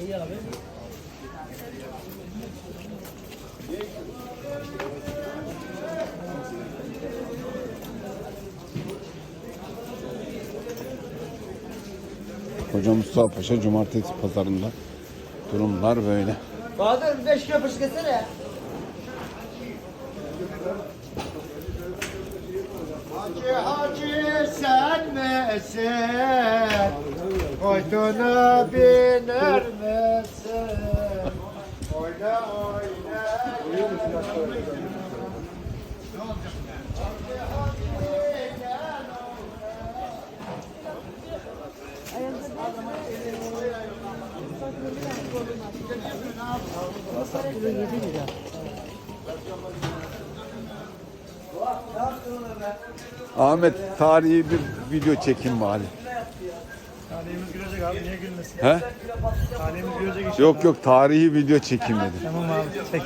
İyi Mustafa Paşa Cumartesi pazarında durumlar böyle. Bahadır 5 kilo etsene ya. Hacı hacı sen misin? Koyduna biner misin? Oyna oyna. Ahmet tarihi bir video çekin bari. Talihimiz gülecek abi niye gülmesin? He? Talihimiz gülecek işte. Yok yok tarihi video çekim dedim. Tamam abi çek.